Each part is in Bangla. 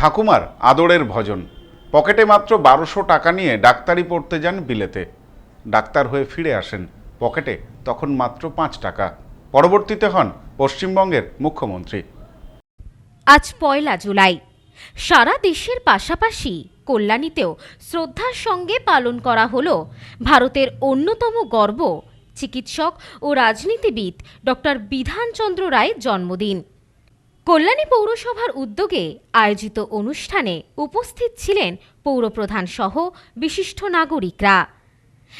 ঠাকুমার আদরের ভজন। পকেটে মাত্র বারোশো টাকা নিয়ে ডাক্তারি পড়তে যান বিলেতে। ডাক্তার হয়ে ফিরে আসেন। পকেটে তখন মাত্র পাঁচ টাকা। পরবর্তীতে হন পশ্চিমবঙ্গের মুখ্যমন্ত্রী। আজ পয়লা জুলাই। সারা দেশের পাশাপাশি কল্যাণীতেও শ্রদ্ধার সঙ্গে পালন করা হল ভারতের অন্যতম গর্ব চিকিৎসক ও রাজনীতিবিদ ডক্টর বিধানচন্দ্র রায়ের জন্মদিন। কল্যাণী পৌরসভার উদ্যোগে আয়োজিত অনুষ্ঠানে উপস্থিত ছিলেন পৌরপ্রধান সহ বিশিষ্ট নাগরিকরা।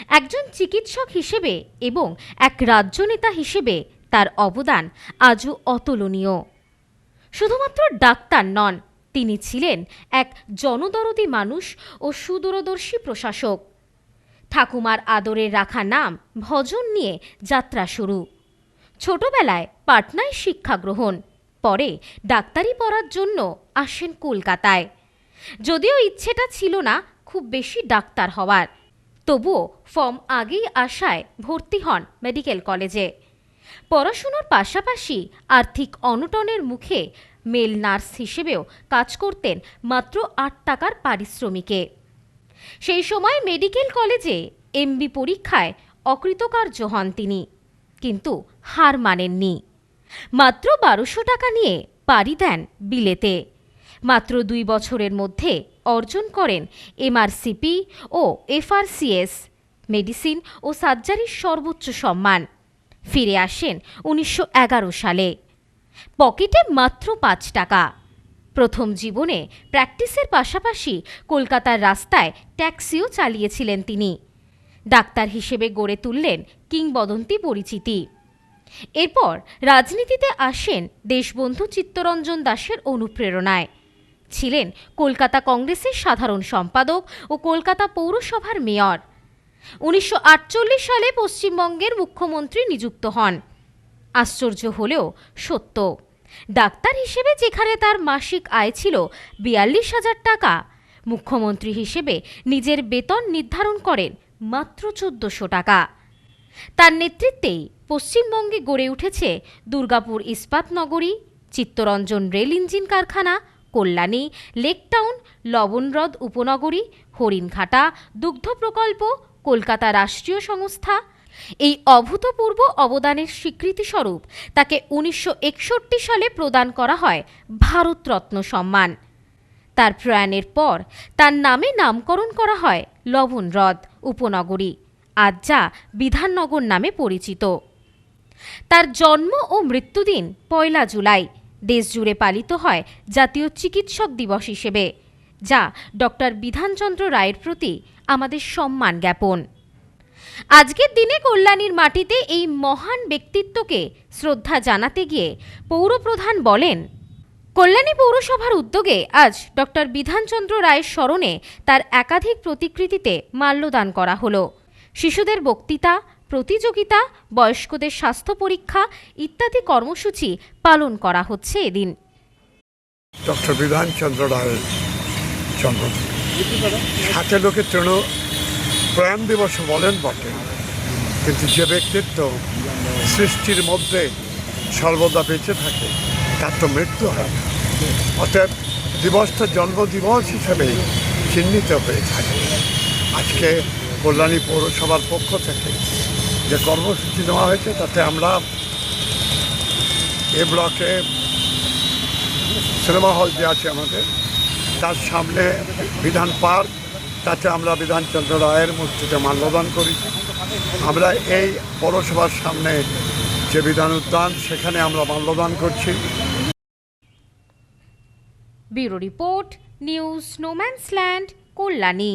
একজন চিকিৎসক হিসেবে এবং এক রাজ্যনেতা হিসেবে তার অবদান আজও অতুলনীয়। শুধুমাত্র ডাক্তার নন, তিনি ছিলেন এক জনদরদি মানুষ ও সুদূরদর্শী প্রশাসক। ঠাকুমার আদরে রাখা নাম ভজন নিয়ে যাত্রা শুরু। ছোটবেলায় পাটনায় শিক্ষা গ্রহণ। পরে ডাক্তারি পড়ার জন্য আসেন কলকাতায়। যদিও ইচ্ছেটা ছিল না খুব বেশি ডাক্তার হওয়ার, তবুও ফর্ম আগেই আসায় ভর্তি হন মেডিকেল কলেজে। পড়াশুনোর পাশাপাশি আর্থিক অনটনের মুখে মেল নার্স হিসেবেও কাজ করতেন মাত্র আট টাকার পারিশ্রমিকে। সেই সময় মেডিকেল কলেজে এমবি পরীক্ষায় অকৃতকার্য হন তিনি, কিন্তু হার মানেননি। মাত্র বারোশো টাকা নিয়ে পাড়ি দেন বিলেতে। মাত্র দুই বছরের মধ্যে অর্জন করেন এমআরসিপি ও এফআরসিএস, মেডিসিন ও সার্জারির সর্বোচ্চ সম্মান। ফিরে আসেন উনিশশো এগারো সালে। পকেটে মাত্র পাঁচ টাকা। প্রথম জীবনে প্র্যাকটিসের পাশাপাশি কলকাতার রাস্তায় ট্যাক্সিও চালিয়েছিলেন তিনি। ডাক্তার হিসেবে গড়ে তুললেন কিংবদন্তি পরিচিতি। এরপর রাজনীতিতে আসেন দেশবন্ধু চিত্তরঞ্জন দাসের অনুপ্রেরণায়। ছিলেন কলকাতা কংগ্রেসের সাধারণ সম্পাদক ও কলকাতা পৌরসভার মেয়র। উনিশশো আটচল্লিশ সালে পশ্চিমবঙ্গের মুখ্যমন্ত্রী নিযুক্ত হন। আশ্চর্য হলেও সত্য। ডাক্তার হিসেবে যেখানে তার মাসিক আয় ছিল বিয়াল্লিশ হাজার টাকা, মুখ্যমন্ত্রী হিসেবে নিজের বেতন নির্ধারণ করেন মাত্র চোদ্দশো টাকা। তার নেতৃত্বেই পশ্চিমবঙ্গে গড়ে উঠেছে দুর্গাপুর ইস্পাত নগরী, চিত্তরঞ্জন রেল ইঞ্জিন কারখানা, কল্যাণী লেকটাউন লবণহ্রদ উপনগরী, হরিণঘাটা, দুগ্ধ প্রকল্প, কলকাতা রাষ্ট্রীয় সংস্থা। এই অভূতপূর্ব অবদানের স্বীকৃতিস্বরূপ তাকে উনিশশো একষট্টি সালে প্রদান করা হয় ভারতরত্ন সম্মান। তার প্রয়াণের পর তার নামে নামকরণ করা হয় লবণ হ্রদ উপনগরী। আজ যা বিধাননগর নামে পরিচিত। তার জন্ম ও মৃত্যুদিন পয়লা জুলাই। দেশজুড়ে পালিত হয় জাতীয় চিকিৎসক দিবস হিসেবে, যা ডক্টর বিধানচন্দ্র রায়ের প্রতি আমাদের সম্মান জ্ঞাপন। আজকের দিনে কল্যাণীর মাটিতে এই মহান ব্যক্তিত্বকে শ্রদ্ধা জানাতে গিয়ে পৌরপ্রধান বলেন, কল্যাণী পৌরসভার উদ্যোগে আজ ডক্টর বিধানচন্দ্র রায়ের স্মরণে তার একাধিক প্রতিকৃতিতে মাল্যদান করা হলো। শিশুদের বক্তৃতা, প্রতিযোগিতা, বয়স্কদের স্বাস্থ্য পরীক্ষা ইত্যাদি কর্মসূচি পালন করা হচ্ছে এদিন। ডক্টর বিধানচন্দ্র রায়ের জন্মদিন সাথে লোকে প্রয়াণ দিবস বলেন বটে। কিন্তু যে ব্যক্তিত্ব সৃষ্টির মধ্যে সর্বদা বেঁচে থাকে, তার তো মৃত্যু হয় অতএব দিবসটা জন্মদিবস হিসেবে চিহ্নিত হয়ে থাকে। আজকে কল্যাণী পৌরসভার পক্ষ থেকে যে কর্মসূচি নেওয়া হয়েছে, তাতে আমরা এ ব্লকে সিনেমা হল যে আছে আমাদের, তার সামনে বিধান পার্ক, তাতে আমরা বিধানচন্দ্র রায়ের মূর্তিতে মাল্যদান করি। আমরা এই পৌরসভার সামনে যে বিধান উদ্যান, সেখানে আমরা মাল্যদান করছি। ব্যুরো রিপোর্ট, নিউজ স্নোম্যান্সল্যান্ড কল্যাণী।